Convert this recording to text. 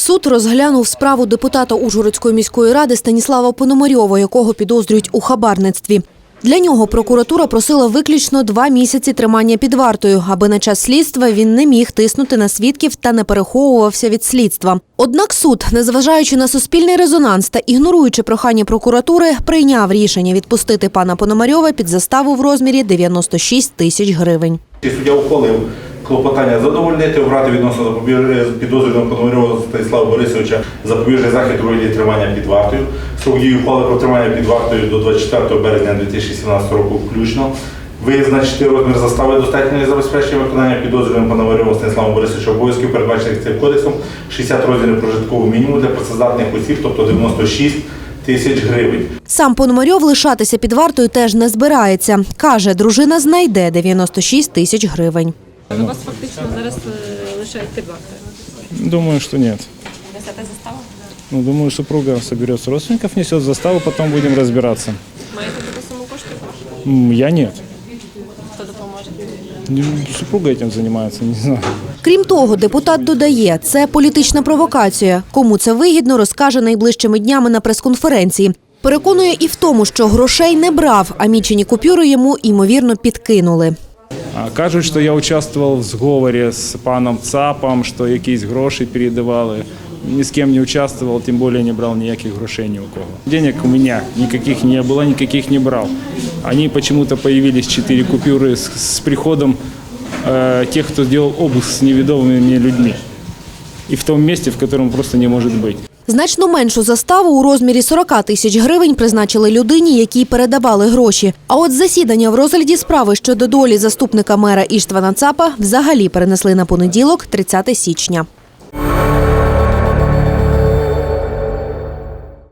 Суд розглянув справу депутата Ужгородської міської ради Станіслава Пономарьова, якого підозрюють у хабарництві. Для нього прокуратура просила виключно два місяці тримання під вартою, аби на час слідства він не міг тиснути на свідків та не переховувався від слідства. Однак суд, незважаючи на суспільний резонанс та ігноруючи прохання прокуратури, прийняв рішення відпустити пана Пономарьова під заставу в розмірі 96 тисяч гривень. Суддя ухвалив клопотання задовольнити, обрати відносно запобіж- підозрюваного Пономарьова Станіслава Борисовича запобіжний захід у вигляді тримання під вартою. Срок дії ухвали про тримання під вартою до 24 березня 2017 року включно. Визначити розмір застави достатньо для забезпечення виконання підозрюваним Пономарьова Станіслава Борисовича обов'язків, передбачених цим кодексом, 60 розмірів прожиткового мінімуму для працездатних осіб, тобто 96 тисяч гривень. Сам Пономарьов лишатися під вартою теж не збирається. Каже, дружина знайде 96 тисяч гривень. У вас фактично зараз е, лишають під вартою. Думаю, что нет. Несете заставу? Ну, думаю, супруга соберет родственников, несет заставу, потом будем разбираться. Маєте таку суму коштів? Я нет. Хто допоможе? Супруга этим занимается, не знаю. Крім того, депутат додає, це політична провокація. Кому це вигідно, розкаже найближчими днями на прес-конференції. Переконує і в тому, що грошей не брав, а мічені купюри йому ймовірно підкинули. А кажуть, що я участвував в зговорі з паном ЦАПом, що якісь гроші передавали. Ні з ким не участвував, тим більше не брав ніяких грошей ні у кого. Денег у мене никаких не было, никаких не брал. Они почему-то появились четыре купюры с, с приходом э, тех, кто делал обыск с неведомыми мне людьми. И в том месте, в котором просто не может быть. Значно меншу заставу у розмірі 40 тисяч гривень призначили людині, якій передавали гроші. А от засідання в розгляді справи щодо долі заступника мера Іштвана Цапа взагалі перенесли на понеділок, 30 січня.